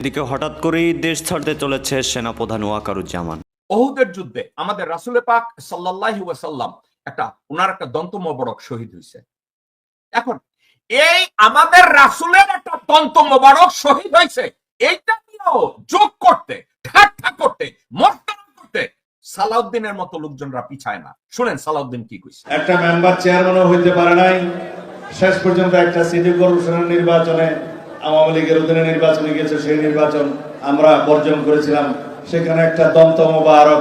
এদিকে হঠাৎ করেই দেশ ছাড়তে চলেছে সেনাপ্রধান ওয়াকারুজ্জামান। ওহুদের যুদ্ধে আমাদের রাসুলে পাক সাল্লাল্লাহু ওয়াসাল্লাম একটা ওনার একটা দন্ত মোবারক শহীদ হয়েছে এখন এই আমাদের রাসুলের একটা দন্ত মোবারক শহীদ হয়েছে এইটা নিয়েও যোগ করতে ঠাট্টা করতে মর্তনা করতে সালাউদ্দিনের মতো লোকজনরা পিছায় না। শুনেন সালাউদ্দিন কি কইছে। একটা মেম্বার চেয়ারম্যানও হইতে পারে নাই। শেষ পর্যন্ত একটা সিটি কর্পোরেশনের নির্বাচনে আওয়ামী লীগের অধীনে নির্বাচনে গেছে সেই নির্বাচন আমরা বর্জন করেছিলাম। সেখানে একটা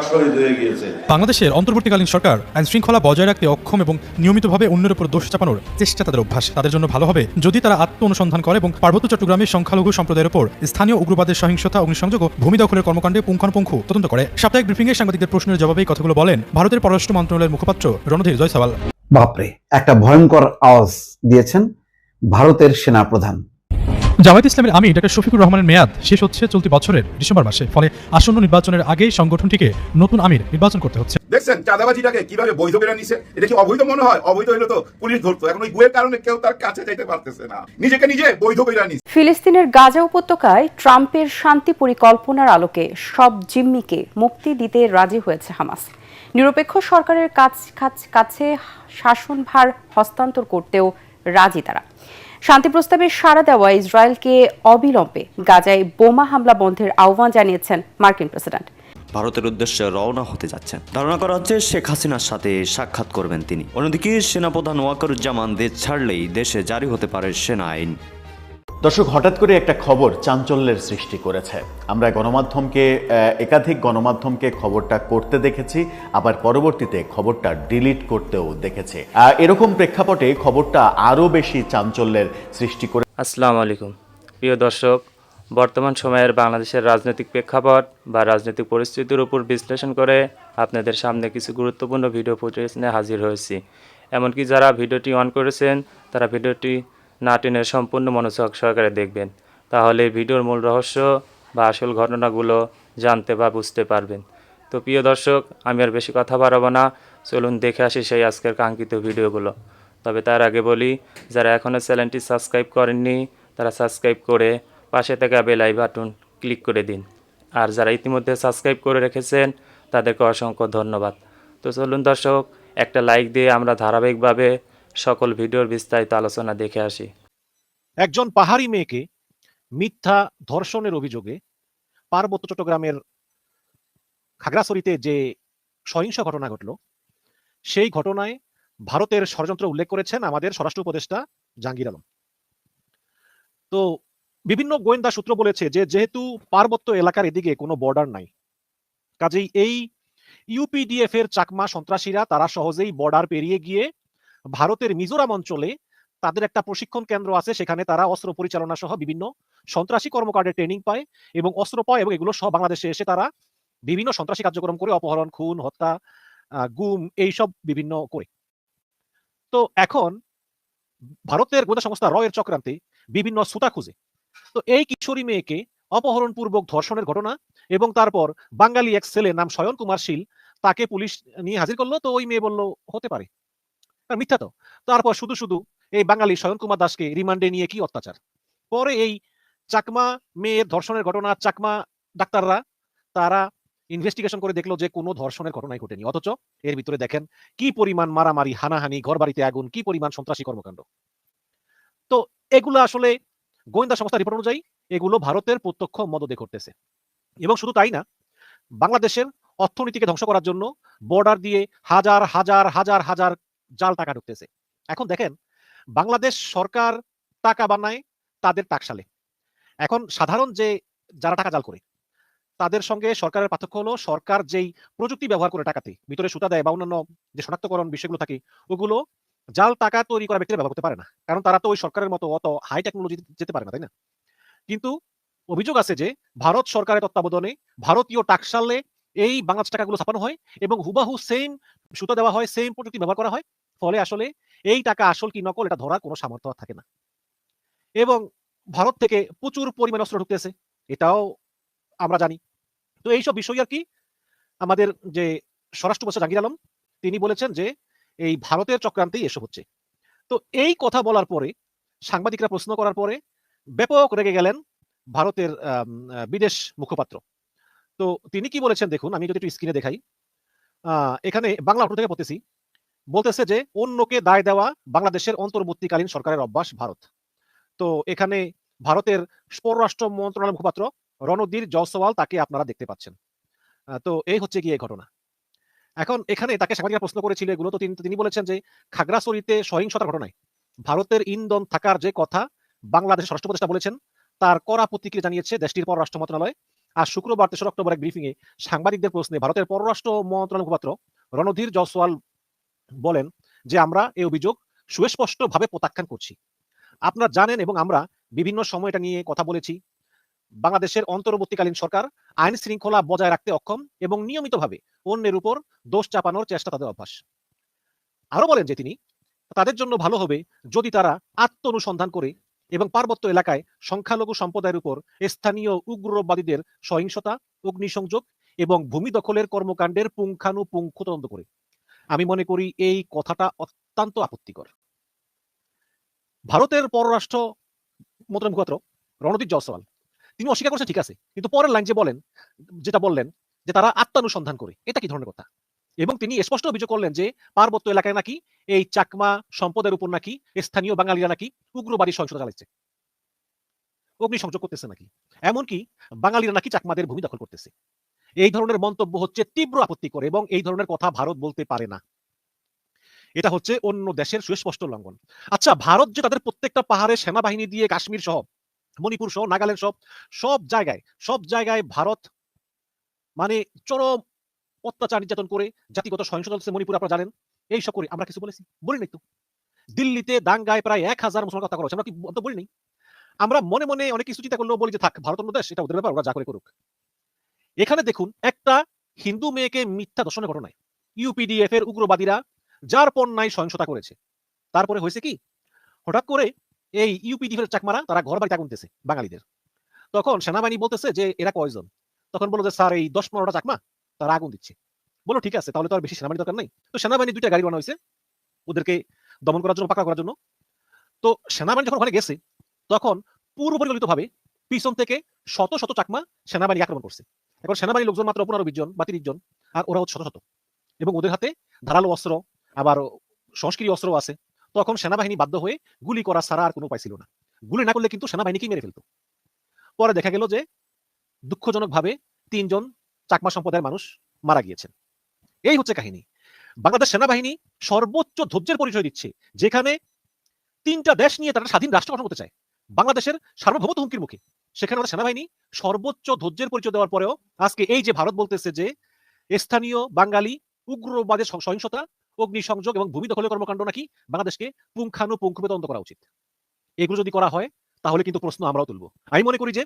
শহীদ হয়ে গিয়েছে। বাংলাদেশের অন্তর্বর্তীকালীন সরকার আইন শৃঙ্খলা বজায় রাখতে অক্ষম এবং নিয়মিতভাবে অন্যের উপর দোষ চাপানোর চেষ্টা তাদের অভ্যাস। তাদের জন্য ভালো হবে যদি তারা আত্ম অনুসন্ধান করে এবং পার্বত্য চট্টগ্রামের সংখ্যালঘু সম্প্রদায়ের উপর স্থানীয় উগ্রবাদের সহিংসতা অগ্নিসংযোগ ও ভূমি দখলের কর্মকাণ্ডে পুঙ্খানুপুঙ্খ তদন্ত করে। সাপ্তাহিক ব্রিফিংয়ে সাংবাদিকদের প্রশ্নের জবাবে এই কথাগুলো বলেন ভারতের পররাষ্ট্র মন্ত্রণালয়ের মুখপাত্র রণধীর জয়সওয়াল। বাপরে একটা ভয়ঙ্কর আওয়াজ দিয়েছেন ভারতের সেনা প্রধান জামায়াত ইসলামের আমি ডক্টর শফিকুর রহমানের মেয়াদ শেষ হচ্ছে চলতি বছরের ডিসেম্বর মাসে। ফলে আসন্ন নির্বাচনের আগেই সংগঠনটিকে নতুন আমির নির্বাচন করতে হচ্ছে। দেখছেন চাঁদাবাজিটাকে কীভাবে বৈধ করে নিছে? এটা কি অবৈধ মনে হয়? অবৈধ হইলে তো পুলিশ ধরতো। এখন ওই বইয়ের কারণে কেউ তার কাছে যাইতে পারতেছে না। নিজেকে নিজে বৈধ করে নিছে। ফিলিস্তিনের গাজা উপত্যকায় ট্রাম্পের শান্তি পরিকল্পনার আলোকে সব জিম্মিকে মুক্তি দিতে রাজি হয়েছে হামাস। নিরপেক্ষ সরকারের কাছ কাছ- কাছে শাসনভার হস্তান্তর করতেও রাজি তারা। শান্তি প্রস্তাবে সাড়া দেওয়া ইসরায়েলকে অবিলম্বে গাজায় বোমা হামলা বন্ধের আহ্বান জানিয়েছেন মার্কিন প্রেসিডেন্ট। ভারতের উদ্দেশ্যে রওনা হতে যাচ্ছেন। ধারণা করা হচ্ছে শেখ হাসিনার সাথে সাক্ষাৎ করবেন তিনি। অন্যদিকে সেনাপ্রধান ওয়াকারুজ্জামান দেশ ছাড়লেই দেশে জারি হতে পারে সেনা আইন। দর্শক, হঠাৎ করে একটা খবর চাঞ্চল্যের সৃষ্টি করেছে। আমরা গণমাধ্যমকে একাধিক গণমাধ্যমকে খবরটা করতে দেখেছি, আবার পরবর্তীতে খবরটা ডিলিট করতেও দেখেছি। এরকম প্রেক্ষাপটে খবরটা আরও বেশি চাঞ্চল্যের সৃষ্টি করে আসসালামু আলাইকুম। প্রিয় দর্শক, বর্তমান সময়ের বাংলাদেশের রাজনৈতিক প্রেক্ষাপট বা রাজনৈতিক পরিস্থিতির উপর বিশ্লেষণ করে আপনাদের সামনে কিছু গুরুত্বপূর্ণ ভিডিও ফুটেজ নিয়ে হাজির হয়েছি। এমনকি যারা ভিডিওটি অন করেছেন, তারা ভিডিওটি না সম্পূর্ণ মনোযোগ সহকারে দেখবেন। তাহলে ভিডিওর মূল রহস্য বা আসল ঘটনাগুলো জানতে বা বুঝতে পারবেন। তো প্রিয় দর্শক, আমি আর বেশি কথা বাড়াবো না। চলুন দেখে আসি সেই আজকের কাঙ্ক্ষিত ভিডিওগুলো। তবে তার আগে বলি, যারা এখনও চ্যানেলটি সাবস্ক্রাইব করেননি, তারা সাবস্ক্রাইব করে পাশে থাকা বেল আই বাটন ক্লিক করে দিন। আর যারা ইতিমধ্যে সাবস্ক্রাইব করে রেখেছেন, তাদেরকে অসংখ্য ধন্যবাদ। তো চলুন দর্শক, একটা লাইক দিয়ে আমরা ধারাবাহিকভাবে সকল ভিডিওর বিস্তারিত আলোচনা দেখে আসি। একজন পাহাড়ি মেয়েকে মিথ্যা ধর্ষণের অভিযোগে পার্বত্য চট্টগ্রামের খাগড়াছড়িতে যে সহিংস ঘটনা ঘটল, সেই ঘটনায় ভারতের ষড়যন্ত্র উল্লেখ করেছেন আমাদের স্বরাষ্ট্র উপদেষ্টা জাহাঙ্গীর আলম। তো বিভিন্ন গোয়েন্দা সূত্র বলেছে যে যেহেতু পার্বত্য এলাকার এদিকে কোনো বর্ডার নাই, কাজেই এই ইউপিডিএফ এর চাকমা সন্ত্রাসীরা তারা সহজেই বর্ডার পেরিয়ে গিয়ে ভারতের মিজোরাম অঞ্চলে তাদের একটা প্রশিক্ষণ কেন্দ্র আছে। সেখানে তারা অস্ত্র পরিচালনা সহ বিভিন্ন সন্ত্রাসী কর্মকাণ্ডে ট্রেনিং পায় এবং অস্ত্র পায় এবং এগুলো সহ বাংলাদেশে এসে তারা বিভিন্ন সন্ত্রাসী কার্যক্রম করে অপহরণ, খুন, হত্যা গুম এইসব বিভিন্ন করে। তো এখন ভারতের গোয়েন্দা সংস্থা র এর চক্রান্তে বিভিন্ন সুতা খুঁজে। তো এই কিশোরী মেয়েকে অপহরণ পূর্বক ধর্ষণের ঘটনা এবং তারপর বাঙালি এক ছেলে নাম শয়ন কুমার শীল তাকে পুলিশ নিয়ে হাজির করল। তো ওই মেয়ে বলল, হতে পারে। মিথ্যা তো। তারপর শুধু শুধু এই বাঙালি শয়ন কুমার দাসকে রিমান্ডে নিয়ে কি অত্যাচার? পরে এই চাকমা মেয়ের ধর্ষণের ঘটনা, চাকমা ডাক্তাররা, তারা ইনভেস্টিগেশন করে দেখল যে কোনো ধর্ষণের ঘটনাই ঘটেনি। অথচ এর ভিতরে দেখেন কি পরিমাণ মারামারি, হানাহানি ঘর বাড়িতে আগুন, কি পরিমাণ সন্ত্রাসী কর্মকাণ্ড। তো এগুলো আসলে গোয়েন্দা সংস্থা রিপোর্ট অনুযায়ী এগুলো ভারতের প্রত্যক্ষ মদদে করতেছে এবং শুধু তাই না, বাংলাদেশের অর্থনীতিকে ধ্বংস করার জন্য বর্ডার দিয়ে হাজার হাজার হাজার হাজার জাল টাকা ঢুকতেছে। এখন দেখেন, বাংলাদেশ সরকার টাকা বানায় তাদের টাকশালে। এখন সাধারণ যে যারা টাকা জাল করে, তাদের সঙ্গে সরকারের পার্থক্য হলো, সরকার যেই প্রযুক্তি ব্যবহার করে টাকাতে, ভিতরে সুতা দেয় বা অন্যান্য যে শনাক্তকরণ বিষয়গুলো থাকে, ওগুলো জাল টাকা তৈরি করা ব্যক্তিরা ব্যবহার করতে পারে না। কারণ তারা তো ওই সরকারের মতো অত হাই টেকনোলজি যেতে পারে না, তাই না? কিন্তু অভিযোগ আছে যে, ভারত সরকারের তত্ত্বাবধানে ভারতীয় টাকশালে এই বাংলাদেশ টাকাগুলো ছাপানো হয় এবং হুবাহু সেম সুতা দেওয়া হয় সেম প্রযুক্তি ব্যবহার করা হয়। ফলে আসলে এই টাকা আসল কি নকল, এটা ধরার কোনো সামর্থ্য থাকে না। এবং ভারত থেকে প্রচুর পরিমাণ অস্ত্র ঢুকতেছে, এটাও আমরা জানি। তো এইসব বিষয় আর কি আমাদের যে স্বরাষ্ট্র উপদেষ্টা জাহাঙ্গীর আলম, তিনি বলেছেন যে এই ভারতের চক্রান্তেই এসব হচ্ছে। তো এই কথা বলার পরে, সাংবাদিকরা প্রশ্ন করার পরে ব্যাপক রেগে গেলেন ভারতের বিদেশ মুখপাত্র। তো তিনি কি বলেছেন দেখুন, আমি যদি একটু স্ক্রিনে দেখাই। এখানে বাংলা অটো থেকে পড়তেছি। বলতেছে যে অন্যকে দায় দেওয়া বাংলাদেশের অন্তর্বর্তীকালীন সরকারের অভ্যাস ভারত। তো এখানে ভারতের পররাষ্ট্র মন্ত্রণালয় মুখপাত্র রণধীর জয়সওয়াল তাকে আপনারা দেখতে পাচ্ছেন। তো এই হচ্ছে গিয়ে ঘটনা। এখন এখানে তাকে সাংবাদিকরা প্রশ্ন করেছিল, এগুলো তো তিনি বলেছেন যে খাগড়াছড়িতে সহিংসতার ঘটনায় ভারতের ইন্ধন থাকার যে কথা বাংলাদেশের স্বরাষ্ট্র উপদেষ্টা বলেছেন, তার কড়া প্রতিক্রিয়া জানিয়েছে দেশটির পররাষ্ট্র মন্ত্রণালয়। আর শুক্রবার তেসরা অক্টোবর এক ব্রিফিং এ সাংবাদিকদের প্রশ্নে ভারতের পররাষ্ট্র মন্ত্রণালয় মুখপাত্র রণধীর জয়সওয়াল বলেন যে, আমরা এই অভিযোগ সুস্পষ্টভাবে প্রত্যাখ্যান করছি। আপনারা জানেন এবং আমরা বিভিন্ন সময় এটা নিয়ে কথা বলেছি। বাংলাদেশের অন্তর্বর্তীকালীন সরকার আইন শৃঙ্খলা বজায় রাখতে অক্ষম এবং নিয়মিতভাবে অন্যের উপর দোষ চাপানোর চেষ্টা তাদের অভ্যাস। আরও বলেন যে, তিনি, তাদের জন্য ভালো হবে যদি তারা আত্ম অনুসন্ধান করে এবং পার্বত্য এলাকায় সংখ্যালঘু সম্প্রদায়ের উপর স্থানীয় উগ্রবাদীদের সহিংসতা, অগ্নিসংযোগ এবং ভূমি দখলের কর্মকাণ্ডের পুঙ্খানুপুঙ্খ তদন্ত করে। আমি মনে করি এই কথাটা অত্যন্ত আপত্তিকর। ভারতের পররাষ্ট্র মন্ত্রণালয় মুখপাত্র রণদীপ জয়সওয়াল, তিনি অস্বীকার করছেন, ঠিক আছে। কিন্তু পরের লাইন যে বলেন, যেটা বললেন যে তারা আত্মানুসন্ধান করে, এটা কি ধরনের কথা? এবং তিনি স্পষ্ট অভিযোগ করলেন যে পার্বত্য এলাকায় নাকি এই চাকমা সম্পদের উপর নাকি স্থানীয় বাঙালিরা নাকি উগ্রবাদী সহিংসতা চালাচ্ছে। অগ্নিসংযোগ করতেছে নাকি? এমনকি বাঙালিরা নাকি চাকমাদের ভূমি দখল করতেছে। এই ধরনের মন্তব্য হচ্ছে তীব্র আপত্তিকর এবং এই ধরনের কথা ভারত বলতে পারে না। এটা হচ্ছে অন্য দেশের সুস্পষ্ট লঙ্ঘন। আচ্ছা ভারত যে তাদের প্রত্যেকটা পাহাড়ে সেনাবাহিনী দিয়ে কাশ্মীর সহ, মণিপুর সহ, নাগাল্যান্ড সব সব জায়গায় সব জায়গায় ভারত মানে চরম অত্যাচার নির্যাতন করে জাতিগত সহিংসতা হচ্ছে মণিপুর, আপনারা জানেন? এই সব করে, আমরা কিছু বলেছি? বলি নাই তো। দিল্লিতে দাঙ্গায় প্রায় এক হাজার মুসলমান কথা করা আমরা কি বলি নাই? আমরা মনে মনে অনেক কিছু চিন্তা করলেও বলি যে থাক, ভারত অন্য দেশ, এটা ওদের ব্যাপার, ওরা যা করে করুক। এখানে দেখুন, একটা হিন্দু মেয়েকে মিথ্যা দর্শনের ঘটনায়। ইউপিডিএফ এর উগ্রবাদীরা যার পণ্যায় সহিংসতা করেছে। তারপরে হয়েছে কি? হঠাৎ করে এই ইউপিডিএফ এর চাকমারা তারা ঘর বাড়িতে আগুন দিতেছে বাঙালিদের। তখন সেনাবাহিনী বলতেছে যে, এরা কয়জন? তখন বলল যে, স্যার, এই দশ পনেরোটা চাকমা, তারা আগুন দিচ্ছে। বলো ঠিক আছে, তাহলে তো আর বেশি সেনাবাহিনী দরকার নেই। তো সেনাবাহিনী দুইটা গাড়ি বানা হয়েছে ওদেরকে দমন করার জন্য, পাকা করার জন্য। তো সেনাবাহিনী যখন ওখানে গেছে, তখন পূর্ব পরিকল্পিত ভাবে পিছন থেকে শত শত চাকমা সেনাবাহিনী আক্রমণ করছে। এখন সেনাবাহিনীর লোকজন মাত্র পনেরো, বিশ জন বা তিরিশ জন, আর ওরা শত শত। এবং ওদের হাতে ধারালো অস্ত্র, আবার সংস্কৃতি অস্ত্র আছে। তখন সেনাবাহিনী বাধ্য হয়ে গুলি করা ছাড়া আর কোনো উপায় ছিল না। গুলি না করলে কিন্তু সেনাবাহিনীকেই মেরে ফেলতো। পরে দেখা গেল যে দুঃখজনকভাবে তিনজন চাকমা সম্প্রদায়ের মানুষ মারা গিয়েছেন। এই হচ্ছে কাহিনী। বাংলাদেশ সেনাবাহিনী সর্বোচ্চ ধৈর্যের পরিচয় দিচ্ছে, যেখানে তিনটা দেশ নিয়ে তারা স্বাধীন রাষ্ট্র গঠন করতে চায়। বাংলাদেশের সার্বভৌমত্ব হুমকির মুখে। সেখানে আমাদের সেনাবাহিনী সর্বোচ্চ ধৈর্যের পরিচয় দেওয়ার পরেও আজকে এই যে ভারত বলতেছে যে স্থানীয় বাঙালি, উগ্রবাদের সহিংসতা, অগ্নিসংযোগ এবং ভূমি দখলের কর্মকাণ্ড নাকি বাংলাদেশকে পুঙ্খানুপুঙ্খভাবে তদন্ত করা উচিত। এগুলো যদি করা হয়, তাহলে কিন্তু প্রশ্ন আমরাও তুলব। আমি মনে করি যে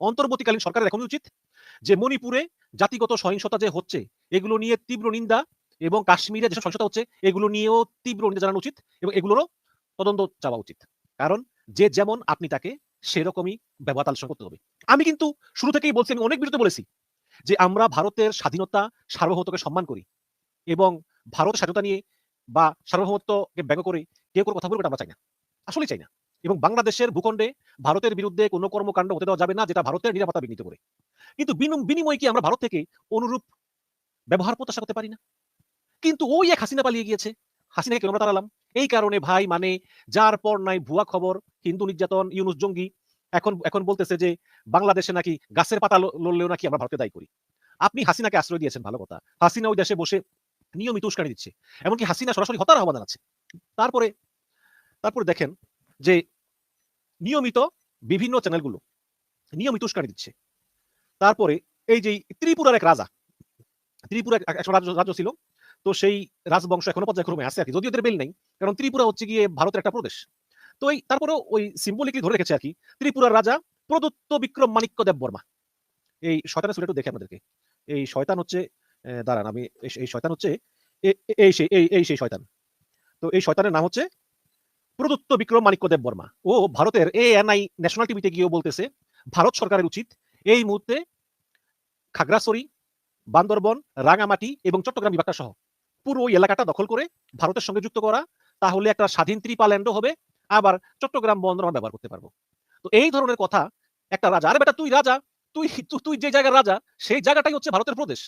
অন্তর্বর্তীকালীন সরকারের এখন উচিত যে মণিপুরে জাতিগত সহিংসতা যে হচ্ছে, এগুলো নিয়ে তীব্র নিন্দা এবং কাশ্মীরে যেসব সহিংসতা হচ্ছে, এগুলো নিয়েও তীব্র নিন্দা জানানো উচিত এবং এগুলোরও তদন্ত চাওয়া উচিত। কারণ যে যেমন আপনি তাকে সেরকমই ব্যবহার সঙ্গে করতে হবে। আমি কিন্তু শুরু থেকেই বলছি, আমি অনেক বিরুদ্ধে বলেছি যে আমরা ভারতের স্বাধীনতা, সার্বভৌমত্বকে সম্মান করি এবং ভারত স্বাধীনতা নিয়ে বা সার্বভৌমত্বকে ব্যঙ্গ করে কেউ কোনো কথা বলবে আমরা চাই না। আসলেই চাই না। এবং বাংলাদেশের ভূখণ্ডে ভারতের বিরুদ্ধে কোনো কর্মকাণ্ড হতে দেওয়া যাবে না যেটা ভারতের নিরাপত্তা বিঘ্নিত করে। কিন্তু বিনিম- বিনিময়ে কি আমরা ভারত থেকে অনুরূপ ব্যবহার প্রত্যাশা করতে পারি না? কিন্তু ওই এক হাসিনা পালিয়ে গিয়েছে। হাসিনাকে কেন আমরা তাড়ালাম? এই কারণে ভাই মানে যার পর নাই ভুয়া খবর, হিন্দু নির্যাতন, ইউনুস জঙ্গি, এখন এখন বলতেছে যে বাংলাদেশে নাকি গাছের পাতা লড়লেও নাকি আমরা ভারতে দায়ী করি। আপনি হাসিনাকে আশ্রয় দিয়েছেন, ভালো কথা। হাসিনা ওই দেশে বসে নিয়মিত উস্কানি দিচ্ছে। এমনকি হাসিনা সরাসরি হতার আহ্বান জানাচ্ছে। তারপরে তারপরে দেখেন যে নিয়মিত বিভিন্ন চ্যানেলগুলো নিয়মিত উস্কানি দিচ্ছে। তারপরে এই যে ত্রিপুরার এক রাজা ত্রিপুরা এক- রাজ্য ছিল তো সেই রাজবংশ এখনও পর্যায়ক্রমে আছে আর কি। যদিও ওদের বেল নেই, কারণ ত্রিপুরা হচ্ছে গিয়ে ভারতের একটা প্রদেশ। তো এই তারপরেও ওই সিম্বলিকলি ধরে রেখেছে আর কি, ত্রিপুরার রাজা প্রদত্ত বিক্রম মাণিক্য দেব বর্মা। এই শয়তানের সুরে একটু দেখে আপনাদেরকে। এই শয়তান হচ্ছে দাঁড়ান আমি এই- শয়তান হচ্ছে এই সেই এই এই সেই শয়তান। তো এই শয়তানের নাম হচ্ছে প্রদত্ত বিক্রম মাণিক্য দেব বর্মা। ও ভারতের এ এনআই ন্যাশনাল টিভিতে গিয়েও বলতেছে, ভারত সরকারের উচিত এই মুহূর্তে খাগড়াছড়ি, বান্দরবন, রাঙামাটি এবং চট্টগ্রাম বিভাগটা সহ পুরো ওই এলাকাটা দখল করে ভারতের সঙ্গে যুক্ত করা, তাহলে একটা স্বাধীন ত্রিপাল্যান্ডও হবে, আবার চট্টগ্রাম বন্দর আমরা ব্যবহার করতে পারব। তো এই ধরনের কথা একটা রাজা, আরে বেটা তুই রাজা, তুই তুই যে জায়গার রাজা, সেই জায়গাটাই হচ্ছে ভারতের প্রদেশ।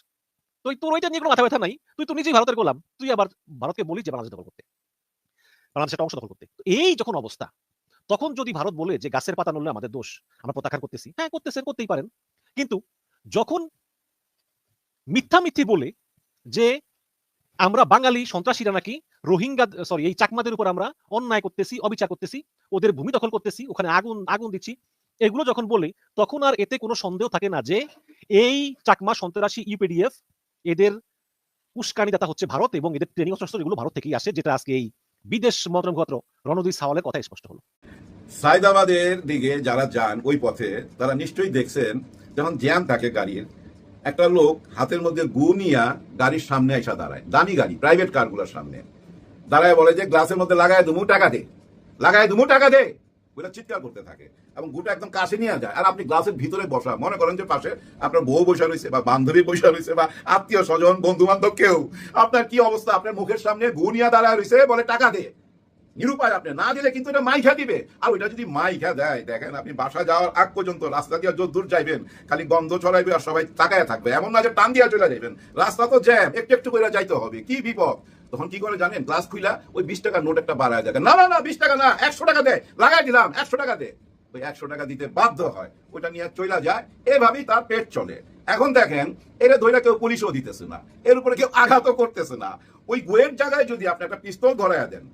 তুই তোর ওইটা নিয়ে কোনো মাথা ব্যথা নাই, তুই তো নিজেই ভারতের গোলাম, তুই আবার ভারতকে বলিস যে বাংলাদেশ দখল করতে। বাংলাদেশের অংশ দখল করতে। এই যখন অবস্থা, তখন যদি ভারত বলে যে গাছের পাতা নড়লে আমাদের দোষ, আমরা প্রত্যাখ্যান করতেছি হ্যাঁ করতেছেন, করতেই পারেন। কিন্তু যখন মিথ্যা মিথ্যি বলে যে আমরা বাঙালি, সন্ত্রাসীরা নাকি রোহিঙ্গা সরি এই চাকমাদের উপর আমরা অন্যায় করতেছি, অবিচার করতেছি, ওদের ভূমি দখল করতেছি, ওখানে আগুন আগুন দিচ্ছি। এগুলো যখন বলে, তখন আর এতে কোনো সন্দেহ থাকে না যে এই চাকমা সন্ত্রাসী ইউপিডিএফ এদের উস্কানিদাতা হচ্ছে ভারত এবং এদের ট্রেনিং অস্ত্র এগুলো ভারত থেকেই আসে, যেটা আজকে এই বিদেশ মন্ত্রণালয় রণদীপ সাওয়ালের কথা স্পষ্ট হলো। সাইদাবাদের দিকে যারা যান ওই পথে, তারা নিশ্চয়ই দেখছেন যখন জ্যাম থাকে গাড়ির একটা লোক হাতের মধ্যে গু নিয়া গাড়ির সামনে এসে দাঁড়ায়। দামি গাড়ি প্রাইভেট কারগুলোর সামনে। দাঁড়ায় বলে যে, গ্লাসের মধ্যে লাগায় দুমু, টাকা দে। লাগায় দুমু, টাকা দে। বলে চিৎকার করতে থাকে। এবং গুটা একদম কাছে নিয়ে যায়। আর আপনি গ্লাসের ভিতরে বসা, মনে করেন যে পাশে আপনার বউ বসে রয়েছে, বা বান্ধবী বসে রয়েছে, বা আত্মীয় স্বজন বন্ধু বান্ধব কেউ। আপনার কি অবস্থা? আপনার মুখের সামনে গু নিয়ে দাঁড়ায় রয়েছে, বলে, টাকা দে। নিরুপায় আপনি। না দিলে কিন্তু এটা মাইখা দিবে। আর ওইটা যদি মাইখা দেয়, দেখেন আপনি বাসা যাওয়ার আগ পর্যন্ত রাস্তা দিয়ে যত দূর যাইবেন, খালি গন্ধ ছড়াইবে আর সবাই তাকায় থাকবে। এমন না যে টান দিয়া চলে যাবেন রাস্তা তো জ্যাম, একটু একটু করে যাইতে হবে। কি বিপদ? তখন কি করে জানেন? গ্লাস খুইলা ওই বিশ টাকার নোট একটা বাড়ায় দেখেন। না না না, বিশ টাকা না, একশো টাকা দে, লাগাই দিলাম, একশো টাকা দে। ওই একশো টাকা দিতে বাধ্য হয়। ওইটা নিয়ে চলে যায়। এভাবেই তার পেট চলে। এখন দেখেন, এরা ধৈরা কেউ পুলিশও দিতেছে না। এর উপরে কেউ আঘাতও করতেছে না। ওই গোয়ের জায়গায় যদি আপনি একটা পিস্তল ধরাইয়া দেন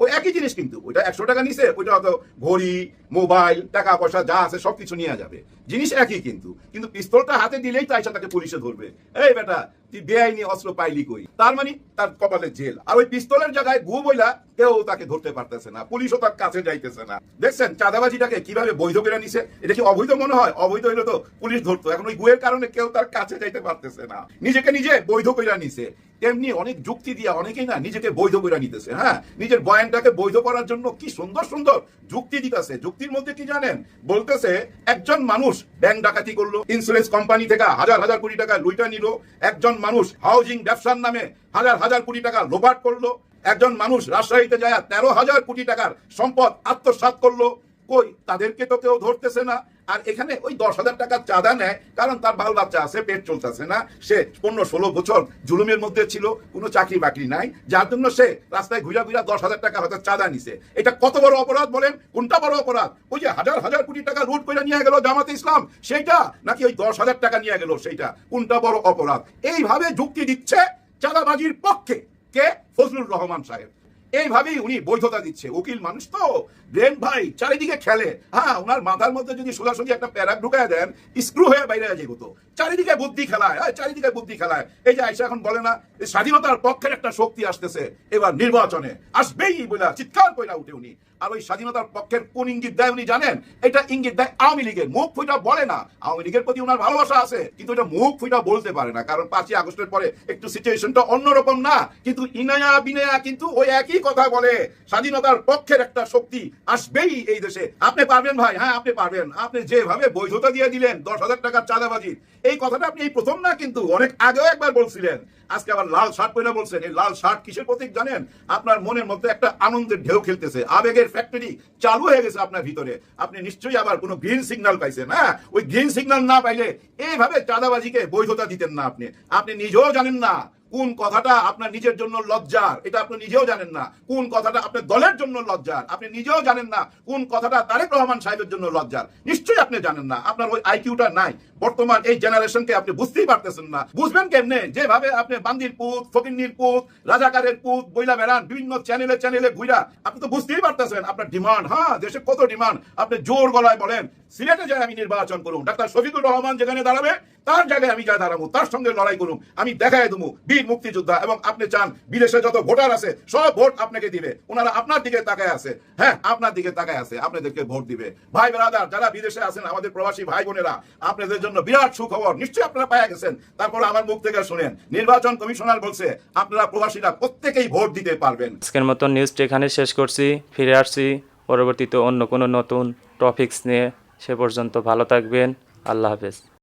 ওই একই জিনিস কিন্তু, ওইটা একশো টাকা নিছে, ওইটা হয়তো ঘড়ি, মোবাইল টাকা পয়সা যা আছে সবকিছু নিয়ে যাবে। জিনিস একই কিন্তু কিন্তু পিস্তলটা হাতে দিলেই তাই তাকে পুলিশে ধরবে। এই বেটা বেআইনি অস্ত্র পাইলি কই তার মানে তার কপালে জেল। আর ওই পিস্তলের জায়গায় গু বইলা কেউ তাকে ধরতে পারতেছে না। পুলিশও তার কাছে যাইতেছে না। দেখছেন, চাঁদাবাজিটাকে কীভাবে বৈধ করে নিছে? এটা কি অবৈধ মনে হয়? অবৈধ হইলে তো পুলিশ ধরতো। এখন ওই গুয়ের কারণে কেউ তার কাছে যাইতে পারতেছে না। নিজেকে নিজে বৈধ করে নিছে। তেমনি অনেক যুক্তি দিয়া অনেকেই না নিজেকে বৈধ করে নিতেছে হ্যাঁ? নিজের বয়ানটাকে বৈধ করার জন্য কি সুন্দর সুন্দর যুক্তি দিতেছে। যুক্তির মধ্যে কি জানেন? বলতেছে, একজন মানুষ ব্যাংক ডাকাতি করল ইন্স্যুরেন্স কোম্পানি থেকে হাজার হাজার কোটি টাকা লুইটা নিল। একজন মানুষ হাউজিং ব্যবসার নামে হাজার হাজার কোটি টাকা লোপাট করল। একজন মানুষ রাজশাহীতে যায়, তেরো হাজার কোটি টাকার সম্পদ আত্মসাত করল। কই? তাদেরকে তো কেউ ধরতেছে না। আর এখানে ওই দশ হাজার টাকার চাঁদা নেয়, কারণ তার বাল বাচ্চা আছে, পেট চলতেছে না। সে পনেরো ষোলো বছর জুলুমের মধ্যে ছিল, কোনো চাকরি বাকরি নাই। যার জন্য সে রাস্তায় ঘুরা ঘুরা দশ হাজার টাকা হয়তো চাঁদা নিছে। এটা কত বড় অপরাধ বলেন? কোনটা বড় অপরাধ? ওই যে হাজার হাজার কোটি টাকা লুট করে নিয়ে গেল জামাতে ইসলাম, সেইটা? নাকি ওই দশ হাজার টাকা নিয়ে গেল সেইটা? কোনটা বড় অপরাধ? এইভাবে যুক্তি দিচ্ছে চাঁদাবাজির পক্ষে কে? ফজলুর রহমান সাহেব। এইভাবেই উনি বৈধতা দিচ্ছে। উকিল মানুষ তো। ব্রেন ভাই চারিদিকে খেলে। হ্যাঁ ওনার মাথার মধ্যে যদি সোজাসুজি একটা প্যারা ঢুকায় দেন স্ক্রু হয়ে বাইরে যাব তো চারিদিকে বুদ্ধি খেলায় হ্যাঁ, চারিদিকে বুদ্ধি খেলায়। এই যে আইসা এখন বলে না স্বাধীনতার পক্ষের একটা শক্তি আসতেছে এবার নির্বাচনে। আসবেই বলে চিৎকার কইরা উঠে উনি। আর ওই স্বাধীনতার পক্ষের কোন ইঙ্গিত দেয় উনি জানেন? এটা ইঙ্গিত দেয় আওয়ামী লীগের। মুখ ফুইটা বলে না। আওয়ামী লীগের প্রতি ওনার ভালোবাসা আছে, কিন্তু এটা মুখ ফুইটা বলতে পারে না, কারণ পাঁচই আগস্টের পরে একটু সিচুয়েশনটা অন্যরকম না। কিন্তু ইনায়া বিনায়া কিন্তু ওই একই কথা বলে। স্বাধীনতার পক্ষের একটা শক্তি আসবেই এই দেশে। আপনি পারবেন ভাই? হ্যাঁ আপনি পারবেন। আপনি যেভাবে বৈধতা দিয়ে দিলেন, দশ হাজার টাকার চাঁদাবাজি, এই কথাটা আপনি এই প্রথম না কিন্তু অনেক আগেও একবার বলছিলেন। আজকে আবার লাল শার্ট পরে বলছেন। এই লাল শার্ট কিসের প্রতীক জানেন? আপনার মনের মধ্যে একটা আনন্দের ঢেউ খেলতেছে। আবেগের ফ্যাক্টরি চালু হয়ে গেছে আপনার ভিতরে। আপনি নিশ্চয়ই আবার কোনো গ্রিন সিগন্যাল পাইছেন হ্যাঁ? ওই গ্রিন সিগন্যাল না পাইলে এইভাবে চাঁদাবাজিকে বৈধতা দিতেন না আপনি। আপনি নিজেও জানেন না কোন কথাটা আপনার নিজের জন্য লজ্জার? এটা আপনি নিজেও জানেন না। কোন কথাটা আপনার দলের জন্য লজ্জার? আপনি নিজেও জানেন না কোন কথাটা তারেক রহমান সাহেবের জন্য লজ্জার। নিশ্চয়ই আপনি জানেন না। আপনার ওই আইকিউটা নাই। বর্তমান এই জেনারেশনকে আপনি বুঝতেই পারতেছেন না। বুঝবেন কেমনে? যেভাবে আপনি বান্দির পুত, ফকিন্নির পুত, রাজাকারের পুত, বইলা বেড়ান, বিভিন্ন চ্যানেলে চ্যানেলে ঘুরা আপনি তো বুঝতেই পারতেছেন, আপনার ডিমান্ড হ্যাঁ দেশে কত ডিমান্ড আপনি জোর গলায় বলেন, সিলেটে যাই আমি নির্বাচন করুন ডাক্তার শফিকুর রহমান যেখানে দাঁড়াবে, তার জায়গায় আমি যা দাঁড়াবো, তার সঙ্গে লড়াই করুন আমি দেখাই দেবো। বীর মুক্তিযোদ্ধা এবং আপনি চান বিদেশে যত ভোটার আছে, সব ভোট আপনাকে দিবে। ওনারা আপনার দিকে তাকায় আছে। হ্যাঁ আপনার দিকে তাকায় আছে। আপনাদেরকে ভোট দিবে। ভাই বেড়াদার যারা বিদেশে আছেন, আমাদের প্রবাসী ভাই বোনেরা, আপনাদের জন্য বিরাট সুখবর। নিশ্চয়ই আপনারা পাওয়া গেছেন। তারপর আমার মুখ থেকে শুনেন, নির্বাচন কমিশনার বলছে, আপনারা প্রবাসীরা প্রত্যেকেই ভোট দিতে পারবেন। আজকের মতো নিউজটি এখানে শেষ করছি। ফিরে আসছি পরবর্তীতে অন্য কোনো নতুন টপিকস নিয়ে। সে পর্যন্ত ভালো থাকবেন। আল্লাহ হাফেজ।